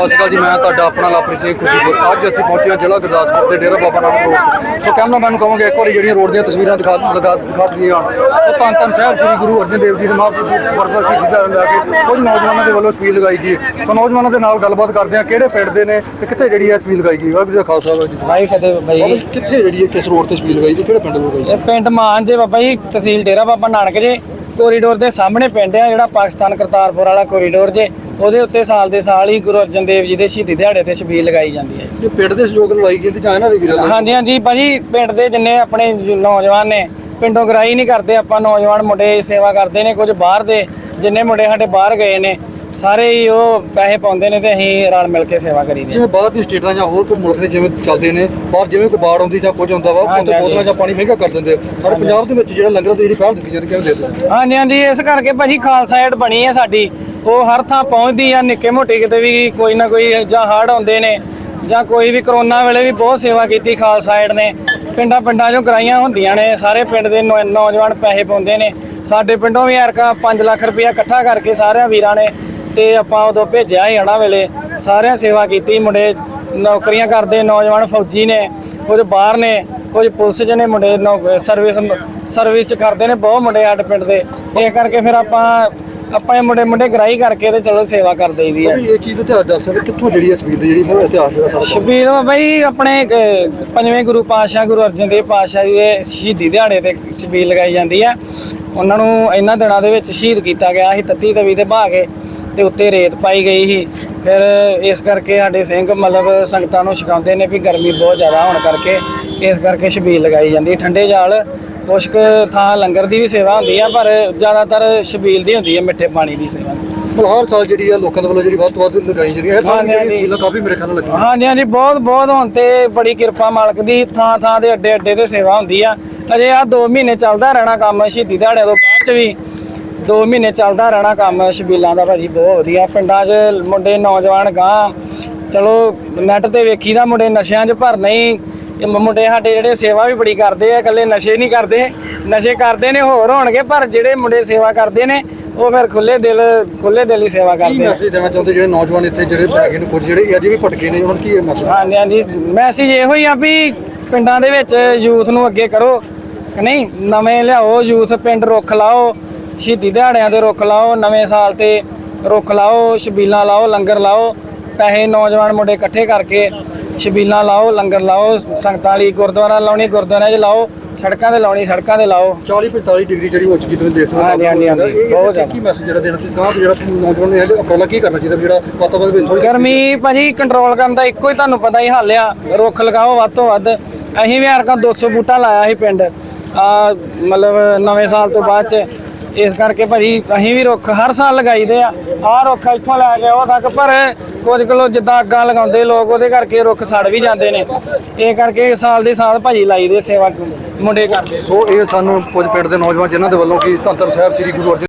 ਸਤਿ ਸ਼੍ਰੀ ਅਕਾਲ ਜੀ ਮੈਂ ਤੁਹਾਡਾ ਆਪਣਾ ਲਾਪਰੀ ਸਿੰਘ ਖੁਸ਼ੀਪੁਰ ਅੱਜ ਅਸੀਂ ਪਹੁੰਚੇ ਹਾਂ ਜ਼ਿਲ੍ਹਾ ਗੁਰਦਾਸਪੁਰ ਦੇ ਡੇਰਾ ਬਾਬਾ ਨਾਨਕ ਰੋਡ ਸੋ ਕਹਿੰਦਾ ਮੈਨੂੰ ਕਹਾਂਗੇ ਇੱਕ ਵਾਰੀ ਜਿਹੜੀਆਂ ਰੋਡ ਦੀਆਂ ਤਸਵੀਰਾਂ ਦਿਖਾ ਲਗਾ ਦਿਖਾ ਦਿੱਤੀਆਂ। ਸੋ ਧੰਨ ਧੰਨ ਸਾਹਿਬ ਸ੍ਰੀ ਗੁਰੂ ਅਰਜਨ ਦੇਵ ਜੀ ਦੇ ਮਹਾਂਪੁਰਖ ਸਵਰਗਾ ਸੀ ਜਿਹਦਾ ਲੈ ਕੇ ਕੁਝ ਨੌਜਵਾਨਾਂ ਦੇ ਵੱਲੋਂ ਸਪੀਲ ਲਗਾਈ ਗਈ। ਸੋ ਨੌਜਵਾਨਾਂ ਦੇ ਨਾਲ ਗੱਲਬਾਤ ਕਰਦੇ ਹਾਂ ਕਿਹੜੇ ਪਿੰਡ ਦੇ ਨੇ ਤੇ ਕਿੱਥੇ ਜਿਹੜੀ ਹੈ ਸਪੀਲ ਲਗਾਈ ਗਈ। ਵਾਹਿਗੁਰੂ ਜੀ ਖਾਲਸਾ ਵਾਹਿਗੁਰੂ ਜੀ ਬਾਈ ਫਤਿਹ। ਕਿੱਥੇ ਜਿਹੜੀ ਹੈ ਕਿਸ ਰੋਡ ਤੇ ਸਪੀਲ ਲਗਾਈ ਤੇ ਕਿਹੜੇ ਪਿੰਡ ਲਗਾਈ ਇਹ ਪਿੰਡ ਮਾਨ ਜੇ ਬਾਬਾ ਜੀ ਤਹਿਸੀਲ ਡੇਰਾ ਬਾਬਾ ਨਾਨਕ ਜੇ ਕੋਰੀਡੋਰ ਦੇ ਸਾਹਮਣੇ ਪਿੰਡ ਆ ਜਿਹੜਾ ਪਾਕਿਸਤਾਨ ਕਰਤਾਰਪੁਰ ਵਾਲਾ ਕੋਰੀਡੋਰ ਜੇ। ਉਹਦੇ ਉੱਤੇ ਸਾਲ ਦੇ ਸਾਲ ਹੀ ਗੁਰੂ ਅਰਜਨ ਦੇਵ ਜੀ ਦੇ ਸ਼ਹੀਦੀ ਦਿਹਾੜੇ ਤੇ ਛਬੀਲ ਲਗਾਈ ਜਾਂਦੀ ਹੈ ਇਹ ਪਿੰਡ ਦੇ ਸਹਿਯੋਗ ਨਾਲ ਲਾਈ ਤੇ ਜਾਂ ਇਹਨਾਂ ਦੇ ਵੀਰਾਂ ਦੇ? ਹਾਂਜੀ ਹਾਂਜੀ ਭਾਜੀ ਪਿੰਡ ਦੇ ਜਿੰਨੇ ਆਪਣੇ ਜੋ ਨੌਜਵਾਨ ਨੇ ਪਿੰਡੋਂ ਗਰਾਈ ਨਹੀਂ ਕਰਦੇ ਆਪਾਂ ਨੌਜਵਾਨ ਮੁੰਡੇ ਸੇਵਾ ਕਰਦੇ ਨੇ ਕੁਝ ਬਾਹਰ ਦੇ ਜਿੰਨੇ ਮੁੰਡੇ ਸਾਡੇ ਬਾਹਰ ਗਏ ਨੇ ਸਾਰੇ ਹੀ ਉਹ ਪੈਸੇ ਪਾਉਂਦੇ ਨੇ ਤੇ ਅਸੀਂ ਰਲ ਮਿਲ ਕੇ ਸੇਵਾ ਕਰੀਦੀ ਜਿਵੇਂ ਬਾਹਰ ਦੀ ਸਟੇਟਾਂ ਜਾਂ ਹੋਰ ਕੋਈ ਮੁਲਕ ਨੇ ਜਿਵੇਂ ਚੱਲਦੇ ਨੇ ਬਾਹਰ ਜਿਵੇਂ ਕੋਈ ਬਾੜ ਆਉਂਦੀ ਜਾਂ ਕੁਝ ਹੁੰਦਾ ਵਾ ਹਾਂਜੀ, ਉੱਥੇ ਬੋਤਲਾਂ ਜਾਂ ਪਾਣੀ ਮਹਿੰਗਾ ਕਰ ਦਿੰਦੇ ਆ। ਸਾਡੇ ਪੰਜਾਬ ਦੇ ਵਿੱਚ ਜਿਹੜਾ ਲੰਗਰ ਦੀ ਜਿਹੜੀ ਪਹਿਲ ਦਿੱਤੀ ਜਾਂਦੀ ਕਿਵੇਂ ਦੇ ਦਿੰਦੇ ਹਾਂਜੀ ਹਾਂਜੀ ਇਸ ਕਰਕੇ ਭਾਜੀ ਖਾਲਸਾ ਏਡ ਬਣੀ ਹੈ ਸਾਡੀ। ਉਹ ਹਰ ਥਾਂ ਪਹੁੰਚਦੀ ਆ, ਨਿੱਕੇ ਮੋਟੇ ਕਿਤੇ ਵੀ ਕੋਈ ਨਾ ਕੋਈ ਜਾਂ ਹੜ੍ਹ ਆਉਂਦੇ ਨੇ ਜਾਂ ਕੋਈ ਵੀ ਕਰੋਨਾ ਵੇਲੇ ਵੀ ਬਹੁਤ ਸੇਵਾ ਕੀਤੀ ਖਾਲਸਾ ਏਡ ਨੇ। ਪਿੰਡਾਂ ਪਿੰਡਾਂ 'ਚੋਂ ਕਰਾਈਆਂ ਹੁੰਦੀਆਂ ਨੇ, ਸਾਰੇ ਪਿੰਡ ਦੇ ਨੌ- ਨੌਜਵਾਨ ਪੈਸੇ ਪਾਉਂਦੇ ਨੇ। ਸਾਡੇ ਪਿੰਡੋਂ ਵੀ ਯਾਰਕਾ 5 ਲੱਖ ਰੁਪਇਆ ਇਕੱਠਾ ਕਰਕੇ ਸਾਰਿਆਂ ਵੀਰਾਂ ਨੇ ਤੇ ਆਪਾਂ ਉਦੋਂ ਭੇਜਿਆ ਹੀ ਹੜ੍ਹਾਂ ਵੇਲੇ। ਸਾਰਿਆਂ ਸੇਵਾ ਕੀਤੀ, ਮੁੰਡੇ ਨੌਕਰੀਆਂ ਕਰਦੇ, ਨੌਜਵਾਨ ਫੌਜੀ ਨੇ, ਕੁਝ ਬਾਹਰ ਨੇ, ਕੁਝ ਪੁਲਿਸ 'ਚ ਨੇ, ਮੁੰਡੇ ਨੌ- ਸਰਵਿਸ ਸਰਵਿਸ 'ਚ ਕਰਦੇ ਨੇ, ਬਹੁਤ ਮੁੰਡੇ ਸਾਡੇ ਪਿੰਡ ਦੇ। ਇਹ ਕਰਕੇ ਫਿਰ ਆਪਾਂ ਆਪਾਂ ਇਹ ਮੁੰਡੇ ਮੁੰਡੇ ਗਰਾਈ ਕਰਕੇ ਤੇ ਚਲੋ ਸੇਵਾ ਕਰ ਦੇਈਦੀ ਵੀ ਇਹ ਚੀਜ਼ ਦਾ ਇਤਿਹਾਸ ਦੱਸ ਸਕਦੇ ਕਿੱਥੋਂ ਜਿਹੜੀ ਦੀ ਜਿਹੜੀ ਮਤਲਬ ਇਤਿਹਾਸ ਜਿਹੜਾ ਸਾਰਾ ਸ਼ਬੀਰ ਬਈ ਆਪਣੇ ਅਹ, ਪੰਜਵੇਂ ਗੁਰੂ ਪਾਤਸ਼ਾਹ ਗੁਰੂ ਅਰਜਨ ਦੇਵ ਪਾਤਸ਼ਾਹ ਜੀ ਦੇ ਸ਼ਹੀਦੀ ਦਿਹਾੜੇ ਤੇ ਸ਼ਬੀਰ ਲਗਾਈ ਜਾਂਦੀ ਹੈ ਉਹਨਾਂ ਨੂੰ ਇਹਨਾਂ ਦਿਨਾਂ ਦੇ ਵਿੱਚ ਸ਼ਹੀਦ ਕੀਤਾ ਗਿਆ ਸੀ ਤੱਤੀ ਤਵੀ ਤੇ ਬਹਾ ਕੇ ਤੇ ਉੱਤੇ ਰੇਤ ਪਾਈ ਗਈ ਸੀ। ਫਿਰ ਇਸ ਕਰਕੇ ਸਾਡੇ ਸਿੰਘ ਮਤਲਬ ਸੰਗਤਾਂ ਨੂੰ ਛਕਾਉਂਦੇ ਨੇ ਵੀ ਗਰਮੀ ਬਹੁਤ ਜ਼ਿਆਦਾ ਹੋਣ ਕਰਕੇ ਇਸ ਕਰਕੇ ਸ਼ਬੀਰ ਲਗਾਈ ਜਾਂਦੀ। ਹੈ ਠੰਡੇ ਜਾਲ ਕੁਛ ਕੁ ਥਾਂ ਲੰਗਰ ਦੀ ਵੀ ਸੇਵਾ ਹੁੰਦੀ ਆ ਪਰ ਜ਼ਿਆਦਾਤਰ ਸ਼ਬੀਲ ਦੀ ਹੁੰਦੀ ਹੈ ਮਿੱਠੇ ਪਾਣੀ ਦੀ ਸੇਵਾ। ਮਤਲਬ ਹਰ ਸਾਲ ਜਿਹੜੀ ਹੈ ਲੋਕਾਂ ਦੇ ਵੱਲੋਂ ਜਿਹੜੀ ਵੱਧ ਤੋਂ ਵੱਧ ਲਗਾਈ ਜਾਂਦੀ ਹੈ ਇਹ ਸਾਲ ਜਿਹੜੀ। ਸਪੀਲਾਂ ਕਾਫੀ ਮੇਰੇ ਖਿਆਲ ਨਾਲ ਲੱਗੀਆਂ। ਹਾਂਜੀ ਹਾਂਜੀ ਬਹੁਤ ਬਹੁਤ ਹੁਣ ਤੇ ਬੜੀ ਕਿਰਪਾ ਮਾਲਕ ਦੀ ਥਾਂ ਥਾਂ ਦੇ ਅੱਡੇ ਅੱਡੇ ਤੇ ਸੇਵਾ ਹੁੰਦੀ ਆ। ਅਜੇ ਆ 2 ਮਹੀਨੇ ਚੱਲਦਾ ਰਹਿਣਾ ਕੰਮ ਸ਼ਹੀਦੀ ਦਿਹਾੜੇ ਤੋਂ ਬਾਅਦ ਚ ਵੀ 2 ਮਹੀਨੇ ਚੱਲਦਾ ਰਹਿਣਾ ਕੰਮ ਸ਼ਬੀਲਾਂ ਦਾ ਭਾਜੀ ਬਹੁਤ ਵਧੀਆ। ਪਿੰਡਾਂ 'ਚ ਮੁੰਡੇ ਨੌਜਵਾਨ ਗਾਂ ਚਲੋ ਨੈਟ ਤੇ ਵੇਖੀਦਾ ਮੁੰਡੇ ਨਸ਼ਿਆਂ 'ਚ ਭਰ ਨਹੀਂ ਇਹ ਮੁੰਡੇ ਸਾਡੇ ਜਿਹੜੇ ਸੇਵਾ ਵੀ ਬੜੀ ਕਰਦੇ ਆ ਇਕੱਲੇ ਨਸ਼ੇ ਨਹੀਂ ਕਰਦੇ। ਨਸ਼ੇ ਕਰਦੇ ਨੇ ਹੋਰ ਹੋਣਗੇ ਪਰ ਜਿਹੜੇ ਮੁੰਡੇ ਸੇਵਾ ਕਰਦੇ ਨੇ ਉਹ ਫਿਰ ਖੁੱਲੇ ਦਿਲ ਖੁੱਲੇ ਦਿਲ ਹੀ ਸੇਵਾ ਕਰਦੇ ਆ। ਮੈਸੇਜ ਦੇਣਾ ਚਾਹੁੰਦੇ ਜਿਹੜੇ ਨੌਜਵਾਨ ਇੱਥੇ ਜਿਹੜੇ ਹੈਗੇ ਨੇ ਕੁਝ ਜਿਹੜੇ ਅਜੇ ਵੀ ਭਟਕੇ ਨੇ ਨੂੰ ਕੀ ਇਹ ਮੈਸੇਜ ਹਾਂਜੀ ਹਾਂਜੀ। ਮੈਸੇਜ ਇਹੋ ਹੀ ਆ ਵੀ ਪਿੰਡਾਂ ਦੇ ਵਿੱਚ ਯੂਥ ਨੂੰ ਅੱਗੇ ਕਰੋ ਨਹੀਂ? ਨਵੇਂ ਲਿਆਓ ਯੂਥ ਪਿੰਡ ਰੁੱਖ ਲਾਓ ਸ਼ਹੀਦੀ ਦਿਹਾੜਿਆਂ ਤੇ ਰੁੱਖ ਲਾਓ ਨਵੇਂ ਸਾਲ ਤੇ ਰੁੱਖ ਲਾਓ ਛਬੀਲਾਂ ਲਾਓ ਲੰਗਰ ਲਾਓ ਪੈਸੇ ਨੌਜਵਾਨ ਮੁੰਡੇ ਇਕੱਠੇ ਕਰਕੇ ਛਬੀਲਾਂ ਲਾਓ ਲੰਗਰ ਲਾਓ ਸੰਗਤਾਂ ਲਈ ਗੁਰਦੁਆਰਾ ਲਾਉਣੀ ਗੁਰਦੁਆਰਿਆਂ 'ਚ ਲਾਓ ਸੜਕਾਂ ਤੇ ਲਾਉਣੀ ਸੜਕਾਂ ਤੇ ਲਾਓ। 40 45 ਡਿਗਰੀ ਜਿਹੜੀ ਹੋ ਚੁੱਕੀ ਤੁਸੀਂ ਦੇਖ ਸਕਦੇ ਹਾਂਜੀ, ਹਾਂਜੀ, ਹਾਂਜੀ, ਬਹੁਤ ਇਹ ਜ਼ਿਆਦਾ। ਕੀ ਮੈਸੇਜ ਜਿਹੜਾ ਦੇਣਾ ਤੁਸੀਂ ਕਹਾਂ ਜਿਹੜਾ ਨੌਜਵਾਨ ਨੇ ਅਪਰੋਲਾ ਕੀ ਕਰਨਾ ਚਾਹੀਦਾ ਵੀ ਜਿਹੜਾ ਵਾਤਾਵਰਨ ਵਿੱਚ ਥੋੜੀ ਗਰਮੀ ਭਾਜੀ ਕੰਟਰੋਲ ਕਰਨ ਦਾ ਇੱਕੋ ਹੀ ਤੁਹਾਨੂੰ ਪਤਾ ਹੀ ਹੱਲ ਆ। ਰੁੱਖ ਲਗਾਓ ਵੱਧ ਤੋਂ ਵੱਧ। ਅਸੀਂ ਵੀ ਹਰਕਾ 200 ਬੂਟਾ ਲਾਇਆ ਸੀ ਪਿੰਡ। ਆ ਮਤਲਬ ਨਵੇਂ ਸਾਲ ਤੋਂ ਬਾਅਦ ਚ ਇਸ ਕਰਕੇ ਭਾਜੀ ਅਸੀਂ ਵੀ ਰੁੱਖ ਹਰ ਸਾਲ ਲਗਾਈਦੇ ਆ। ਆਹ ਰੁੱਖ ਇੱਥੋਂ ਲੈ ਕੇ ਉਹ ਤੱਕ, ਪਰ ਕੁਝ ਕਿਲੋ ਜਿੱਦਾਂ ਅੱਗਾਂ ਲਗਾਉਂਦੇ ਲੋਕ, ਉਹਦੇ ਕਰਕੇ ਰੁੱਖ ਸੜ ਵੀ ਜਾਂਦੇ ਨੇ। ਇਹ ਕਰਕੇ ਸਾਲ ਦੇ ਸਾਲ ਭਾਜੀ ਲਾਈਦੇ ਸੇਵਾ ਮੁੰਡੇ ਕਰਦੇ। ਸੋ ਇਹ ਸਾਨੂੰ ਕੁਝ ਪਿੰਡ ਦੇ ਨੌਜਵਾਨ ਜਿਨ੍ਹਾਂ ਦੇ ਵੱਲੋਂ ਕਿ ਧੰਨ ਸਾਹਿਬ ਸ੍ਰੀ ਗੁਰੂ ਅਰਜਨ